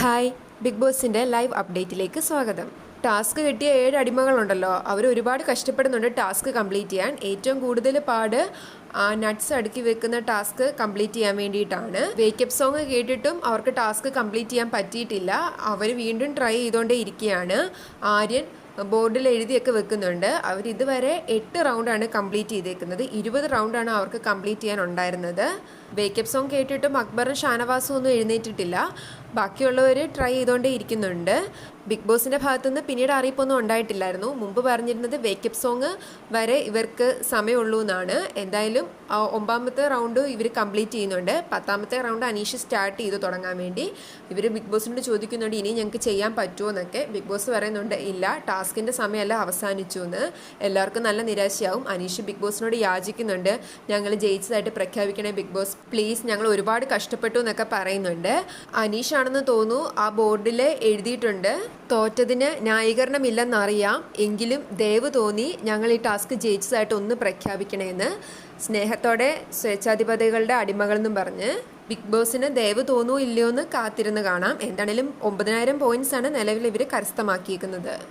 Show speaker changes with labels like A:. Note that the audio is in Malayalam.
A: ഹായ് ബിഗ് ബോസിന്റെ ലൈവ് അപ്ഡേറ്റിലേക്ക് സ്വാഗതം. ടാസ്ക് കിട്ടിയ ഏഴ് അടിമകളുണ്ടല്ലോ. അവർ ഒരുപാട് കഷ്ടപ്പെടുന്നുണ്ട് ടാസ്ക് കംപ്ലീറ്റ് ചെയ്യാൻ. ഏറ്റവും കൂടുതൽ പാട് നട്ട്സ് അടുക്കി വെക്കുന്ന ടാസ്ക് കംപ്ലീറ്റ് ചെയ്യാൻ വേണ്ടിയിട്ടാണ്. വേക്കപ്പ് സോങ് കേട്ടിട്ടും അവർക്ക് ടാസ്ക് കംപ്ലീറ്റ് ചെയ്യാൻ പറ്റിയിട്ടില്ല. അവർ വീണ്ടും ട്രൈ ചെയ്തുകൊണ്ടേ ഇരിക്കുകയാണ്. ആര്യൻ ബോർഡിൽ എഴുതിയൊക്കെ വെക്കുന്നുണ്ട്. അവർ ഇതുവരെ എട്ട് റൗണ്ടാണ് കംപ്ലീറ്റ് ചെയ്തേക്കുന്നത്. ഇരുപത് റൗണ്ടാണ് അവർക്ക് കംപ്ലീറ്റ് ചെയ്യാൻ ഉണ്ടായിരുന്നത്. വേക്കപ്പ് സോങ് കേട്ടിട്ടും അക്ബറും ഷാനവാസും ഒന്നും എഴുന്നേറ്റിട്ടില്ല. ബാക്കിയുള്ളവർ ട്രൈ ചെയ്തുകൊണ്ടേ ഇരിക്കുന്നുണ്ട്. ബിഗ് ബോസിന്റെ ഭാഗത്തുനിന്ന് പിന്നീട് അറിയിപ്പൊന്നും ഉണ്ടായിട്ടില്ലായിരുന്നു. മുമ്പ് പറഞ്ഞിരുന്നത് വേക്കപ്പ് സോങ് വരെ ഇവർക്ക് സമയമുള്ളൂ എന്നാണ്. എന്തായാലും ഒമ്പാമത്തെ റൗണ്ട് ഇവർ കംപ്ലീറ്റ് ചെയ്യുന്നുണ്ട്. പത്താമത്തെ റൗണ്ട് അനീഷ് സ്റ്റാർട്ട് ചെയ്തു തുടങ്ങാൻ വേണ്ടി. ഇവർ ബിഗ് ബോസിനോട് ചോദിക്കുന്നുണ്ട് ഇനി ഞങ്ങൾക്ക് ചെയ്യാൻ പറ്റുമോ? എന്നൊക്കെ. ബിഗ് ബോസ് പറയുന്നുണ്ട് ഇല്ല ടാസ്കിന്റെ സമയമല്ല അവസാനിച്ചു എന്ന്. എല്ലാവർക്കും നല്ല നിരാശയാവും. അനീഷ് ബിഗ് ബോസിനോട് യാചിക്കുന്നുണ്ട്. ഞങ്ങൾ ജയിച്ചതായിട്ട് പ്രഖ്യാപിക്കണേ ബിഗ് ബോസ് പ്ലീസ് ഞങ്ങൾ ഒരുപാട് കഷ്ടപ്പെട്ടു എന്നൊക്കെ പറയുന്നുണ്ട്. അനീഷ് ആണെന്ന് തോന്നുന്നു ആ ബോർഡിൽ എഴുതിയിട്ടുണ്ട്. തോറ്റതിന് ന്യായീകരണമില്ലെന്നറിയാം. എങ്കിലും ദയവ് തോന്നി ഞങ്ങൾ ഈ ടാസ്ക് ജയിച്ചതായിട്ട് ഒന്ന് പ്രഖ്യാപിക്കണേന്ന്. സ്നേഹത്തോടെ സ്വേച്ഛാധിപതികളുടെ അടിമകളെന്നും പറഞ്ഞ് ബിഗ് ബോസിന് ദയവ് തോന്നൂ ഇല്ലയോ എന്ന് കാത്തിരുന്ന് കാണാം. എന്താണേലും ഒമ്പതിനായിരം പോയിന്റ്സ് ആണ് നിലവിൽ ഇവർ കരസ്ഥമാക്കിയിരിക്കുന്നത്.